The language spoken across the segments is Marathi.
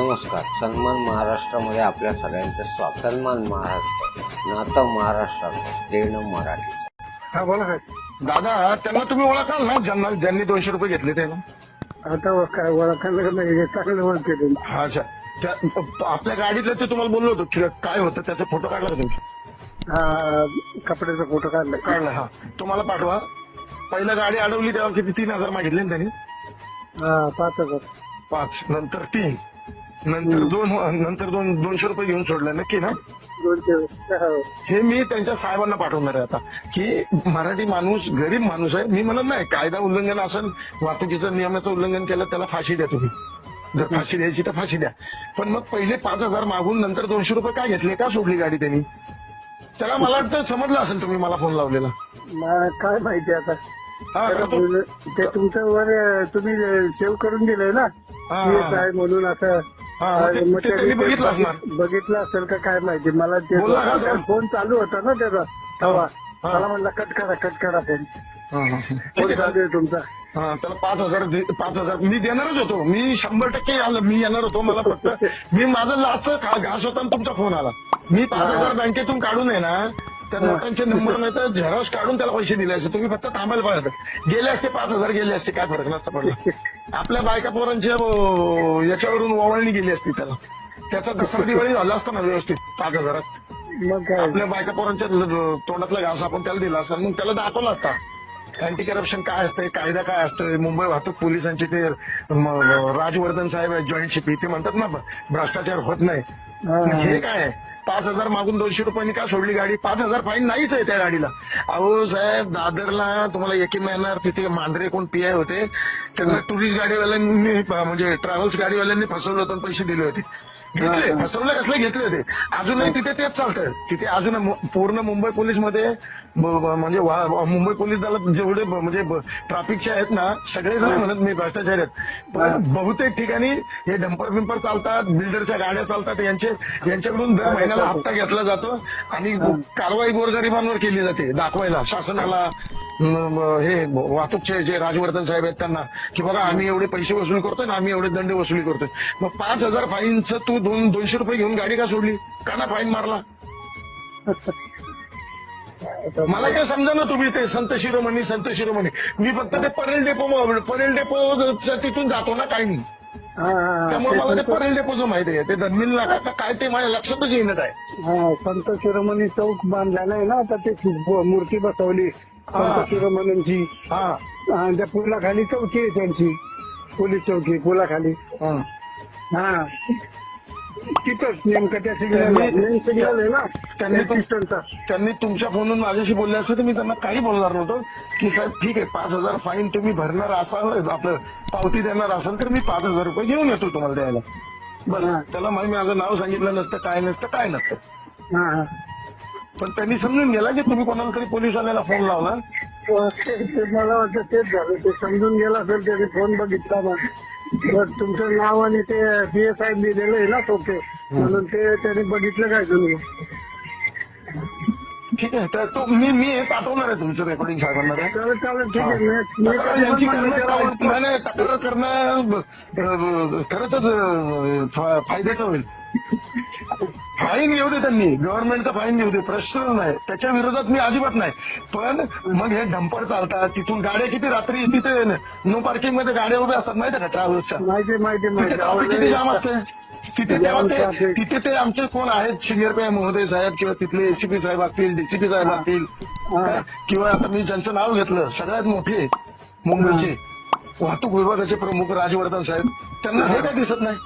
नमस्कार. सन्मान महाराष्ट्रामध्ये आपल्या सगळ्यांचं स्वागत. सन्मान महाराष्ट्र. नातं महाराष्ट्रात देणं मराठीचं. हा बोला साहेब. दादा त्यांना तुम्ही ओळखाल ना? ज्यांना ज्यांनी दोनशे रुपये घेतले ते आता काय ओळखायला नाही चांगलं ओळखते तुम्ही. हा अच्छा. त्या- आपल्या गाडीतलं ते तुम्हाला बोललो होतो. की काय होतं? त्याचा फोटो काढला का तुम्ही? हा कपड्याचा फोटो काढला. काढला हा. तुम्हाला पाठवा. पहिलं गाडी अडवली तेव्हा किती? तीन हजार मागितले ना त्यांनी? हा पाच हजार. पाच. नंतर तीन. नंतर दोन नंतर दोन दोनशे रुपये घेऊन सोडले नक्की ना? हो. हे मी त्यांच्या साहेबांना पाठवणार आहे आता की मराठी माणूस गरीब माणूस आहे. मी म्हणत नाही कायदा उल्लंघन असेल वाहतुकीचं नियमाचं उल्लंघन केलं त्याला फाशी द्या तुम्ही. जर फाशी द्यायची तर फाशी द्या. पण मग पहिले पाच हजार मागून नंतर दोनशे रुपये काय घेतले? का सोडली गाडी त्यांनी? त्याला मला वाटतं समजलं असेल तुम्ही मला फोन लावलेला. काय माहिती आता? तो- बोललं, ते तुमचं वर तुम्ही सेव्ह करून दिलंय ना. काय म्हणून असं हा, मग ते- मग ते त्यांनी बघितलं असणार. बघितलं असेल का काय माहिती. मला ते बोला ना, बोला. फोन चालू होता ना त्याचा. तेव्हा. हा. मला म्हणलं कट करा कट करा फोन. हा, हा. फोन. चालू आहे तुमचा. हा त्याला पाच हजार दे- पाच हजार. मी देणारच होतो. मी शंभर टक्के आलं. मी येणार होतो. मला फक्त मी माझं लास्ट घास होता आणि तुमचा फोन आला. मी पाच हजार बँकेतून काढून आहे ना त्या नोटांचे नंबर नाही तर झेरॉक्स काढून त्याला पैसे दिले असते. तुम्ही फक्त थांबायला पाहिजे. गेले असते पाच हजार गेले असते. काय फरक नसता पडला. आपल्या बायका पोरांच्या याच्यावरून ओवाळणी गेली असती त्याला. त्याचा दसरा दिवाळी झाला असता ना व्यवस्थित पाच हजारात. मग काय? आपल्या बायका पोरांच्या तोंडातला घास आपण त्याला दिला असता. मग त्याला दाखवला असता. अँटी करप्शन काय असतंय कायदा काय असतोय? मुंबई वाहतूक पोलिसांचे ते राजवर्धन साहेब जॉईंट शिपी ते म्हणतात ना भ्रष्टाचार होत नाही. हा. काय? पाच हजार मागून दोनशे रुपयांनी का सोडली गाडी? पाच हजार फाईन नाहीच आहे त्या गाडीला. अहो साहेब दादरला तुम्हाला एकी महिन्यावर तिथे मांढरे कोण पीआय होते. त्यांना टुरिस्ट गाडीवाल्यांनी म्हणजे ट्रॅव्हल्स गाडीवाल्यांनी फसवलं होतं पैसे दिले होते. घेतले फसवले कसले घेतले होते अजूनही तिथे तेच चालतं तिथे अजून पूर्ण मुंबई पोलीसमध्ये ब- ब- म्हणजे मुंबई पोलीस दलात जेवढे म्हणजे ट्रॅफिकचे आहेत ना सगळे जण म्हणत मी भ्रष्टाचार आहेत. पण बहुतेक ठिकाणी हे डंपर बिंपर चालतात बिल्डरच्या गाड्या चालतात यांचे यांच्याकडून दर महिन्याला हप्ता घेतला जातो आणि कारवाई गोरगरिबांवर केली जाते दाखवायला. शासनाला हे वाहतूकचे जे राजवर्धन साहेब आहेत त्यांना की बघा आम्ही एवढे पैसे वसूल करतोय ना आम्ही एवढे दंड वसुली करतोय. मग पाच हजार फाईनचं तू दोन दोनशे रुपये घेऊन गाडी का सोडली? का ना फाईन मारला. मला काय समजा ना तुम्ही ते संत शिरोमणी संत शिरोमणी. मी फक्त ते परेल डेपो परेल डेपो तिथून जातो ना काही. नाही त्यामुळे मला ते. परेल डेपोचं माहिती आहे. ते धनमिल नाका काय ते माझ्या लक्षातच येणं आहे हा संत शिरोमणी चौक बांधलेला आहे ना आता ते मूर्ती बसवली. संत शिरोमणींची. हा. हा, त्या पुलाखाली चौकी आहे त्यांची. पोलीस चौकी पुलाखाली. हा. हा तिथंच नेमकं त्या सिग्नल मेन सिग्नल आहे ना त्यांनी पिस्टनचा त्यांनी तुमच्या फोनवरून माझ्याशी बोलले असते तर मी त्यांना काही बोलणार नव्हतो. की साहेब ठीक आहे पाच हजार फाईन तुम्ही भरणार असाल आपलं पावती देणार असाल तर मी पाच हजार रुपये घेऊन येतो तुम्हाला द्यायला. बस हा. त्याला माहिती माझं नाव सांगितलं नसतं काय नसतं काय नसतं. हा हा. पण त्यांनी समजून गेला की तुम्ही कोणाला तरी पोलिसवाल्याला फोन लावला. ते मला वाटतं तेच झालं. ते समजून गेला असेल त्याने फोन बघितला ना तर तुमचं नाव आणि ते एस आय लिहिलेलं आहे ना टोके म्हणून ते त्याने बघितलं काय तुम्ही? ठीक आहे तर तो मी मी हे पाठवणार आहे तुमचं रेकॉर्डिंग. चालेल चालेल ठीक आहे. मी- मी तक्रार यांची त्याला? करणं नाही, नाही, तक्रार करणं खरंच फायद्याचं होईल. फाईन येऊ दे त्यांनी. गव्हर्नमेंटचा फाईन येऊ दे. प्रश्न नाही. त्याच्या विरोधात मी अजिबात नाही. पण मग हे डंपर चालतात. तिथून गाड्या किती रात्री तिथे नो पार्किंगमध्ये गाड्या उभ्या असतात. माहिती का ट्रॅव्हल्सच्या माहिती किती जाम. असते? तिथे ते तिथे ते आमचे कोण आहेत? सिनियर पी महोदय साहेब किंवा तिथले एसीपी साहेब असतील डीसीपी साहेब असतील. किंवा आता मी ज्यांचं नाव घेतलं सगळ्यात मोठे मुंबईचे वाहतूक विभागाचे प्रमुख राजवर्धन साहेब त्यांना हे. काय दिसत नाही?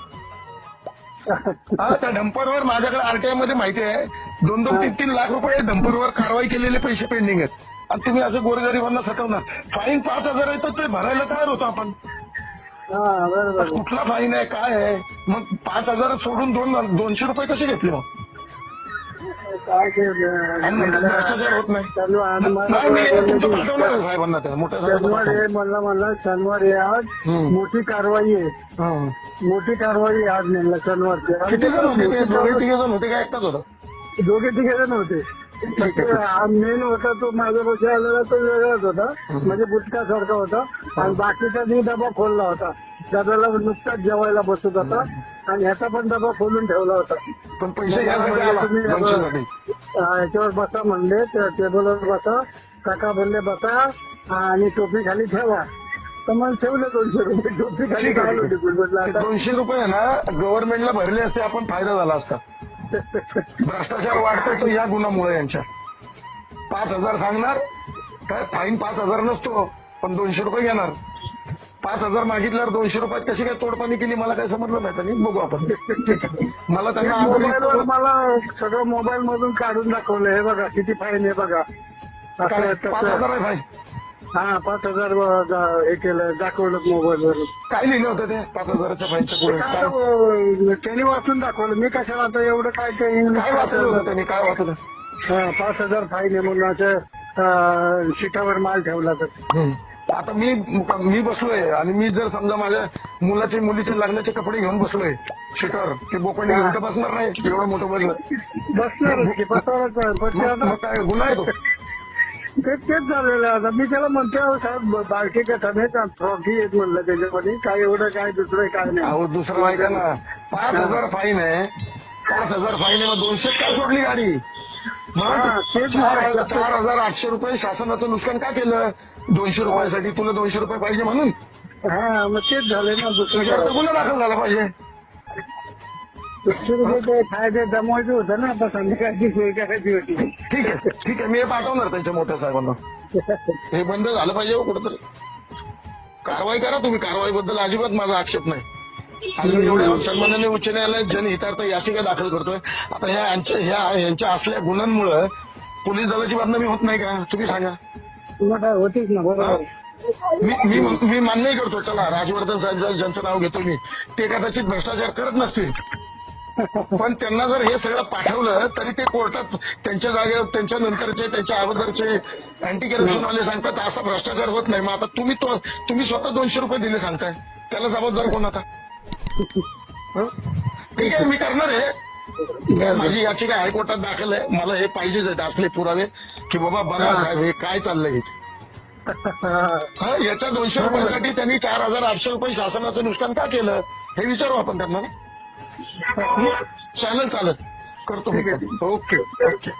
हा त्या डंपरवर माझ्याकडे आरटीआयमध्ये माहिती आहे. दोन दोन तीन तीन लाख रुपये डंपरवर कारवाई केलेले पैसे पेंडिंग आहेत. आणि तुम्ही असं गोरगरिबांना सतवणार फाईन पाच हजार आहे तर ते भरायला तयार होतो आपण. हा बरोबर. कुठला फाईन आहे काय आहे? मग पाच हजार सोडून दोन दोनशे रुपये कसे घेतले मग? काय ते आणि म्हणतात भ्रष्टाचार होत नाही. चालू आज नाही मी तुमचं पाठवणार आहे साहेबांना त्या मोठ्या शनिवार आहे म्हणला म्हणला शनिवार आहे आज हम्म. मोठी कारवाई आहे. हं. मोठी कारवाई आहे आज म्हणला शनिवारची. किती जण होते ते? दोघे तिघे जण होते का एकटाच होता? दोघे तिघे जण होते. मेन होता तो माझ्यापाशी आलेला तो वेगळाच होता. म्हणजे गुटखासारखा होता. आणि बाकीचा मी डबा खोलला होता. डब्याला नुकताच जेवायला बसत होता. आणि ह्याचा पण डबा खोलून ठेवला होता. पण पैसे आला तुम्ही- याच्यावर बसा म्हणले. त्या टेबलवर बसा. काका म्हणले बसा. आणि टोपी खाली ठेवा. तर मग ठेवले दोनशे रुपये. टोपी खाली ठीक आहे, घालून ठीक टिकून म्हटलं ते आता दोनशे रुपये ना गव्हर्नमेंटला भरले असते आपण फायदा झाला असता. भ्रष्टाचार वाढतो तो या गुन्ह्यामुळे यांच्या. पाच हजार सांगणार काय फाईन पाच हजार नसतो पण दोनशे रुपये घेणार. पाच हजार मागितल्यावर दोनशे रुपयात कशी काय तोडपाणी केली मला काय समजलं नाही त्यांनी बघू आपण. ठीक आहे मला त्यांना मला सगळं मोबाईल मधून काढून दाखवलं हे बघा किती फाईन आहे बघा. पाच हजार आहे फाईन हा पाच हजार हे केलं दाखवलं मोबाईलवर काय लिहिलं होतं ते? पाच हजाराच्या फाईनच्या पुढे. काय, काय त्यांनी वाचून दाखवलं. मी कशाला आता एवढं काय इंग्लिश काय वाचलं होतं त्यांनी? काय वाचलं? हा, पाच हजार फाईन आहे म्हणून असं अं, शिटावर माल ठेवला तर. हम्म. आता मी मी बसलोय आणि मी जर समजा माझ्या मुलाचे मुलीचे लग्नाचे कपडे घेऊन बसलोय शिटर ते बोकंडी घेऊन तर बसणार नाही? एवढं मोठं बसलं. बसणार की बसणारच आहे. पण ते मग आता मग काय गुन्हा आहे तो? ते तेच झालेलं आहे. आता मी त्याला म्हणते अहो साहेब का? फ्रॉकी येत म्हणलं त्याच्यामध्ये. काय एवढं काय दुसरं काय नाही. अहो दुसरं ऐका ना. पाच हजार फाईन आहे. पाच हजार फाईन आहे मग दोनशे काय सोडली गाडी? हा, मग तेच चार म्हणायचं. हजार चार हजार आठशे रुपये शासनाचं नुकसान का केलं? दोनशे रुपयासाठी तुला दोनशे रुपये पाहिजे म्हणून? हा मग तेच झाले ना तर दुसरं गुन्हा दाखल झाला पाहिजे. ते फायदे जमवायचे होतं ना आता संध्याकाळची सोय करायची होती. ठीक आहे ठीक आहे मी हे पाठवणार त्यांच्या मोठ्या साहेबांना. हे बंद झालं पाहिजे हो कुठंतरी. कारवाई करा तुम्ही कारवाईबद्दल अजिबात माझा आक्षेप नाही. आणि मी एवढ्या सन्मानाने उच्च न्यायालयात जनहितार्थ याचिका दाखल करतोय. आता ह्या यांच्या ह्या यांच्या असल्या गुन्ह्यांमुळं पोलीस दलाची बदनामी होत नाही का? तुम्ही सांगा. मग काय होतीच ना बरोबर मी मी मी मान्यही करतो चला राजवर्धन साहेब ज्यांचं नाव घेतो मी ते कदाचित भ्रष्टाचार करत नसतील. पण त्यांना जर हे सगळं पाठवलं तरी ते कोर्टात त्यांच्या जागेवर त्यांच्या नंतरचे त्यांच्या अगोदरचे अँटी करप्शन वाले सांगतात असा भ्रष्टाचार होत नाही. मग आता तुम्ही तो तुम्ही स्वतः दोनशे रुपये दिले सांगताय. त्याला जबाबदार कोण आता? ठीक आहे मी करणार आहे. माझी याचिका हायकोर्टात दाखल आहे. मला हे पाहिजेच आहेत असले पुरावे की बाबा बघा साहेब हे काय चाललंय इथे याच्या दोनशे रुपयासाठी त्यांनी चार हजार आठशे रुपये शासनाचं नुकसान का केलं? हे विचारू आपण त्यांना. चालेल चालेल. करतो मी. Okay okay.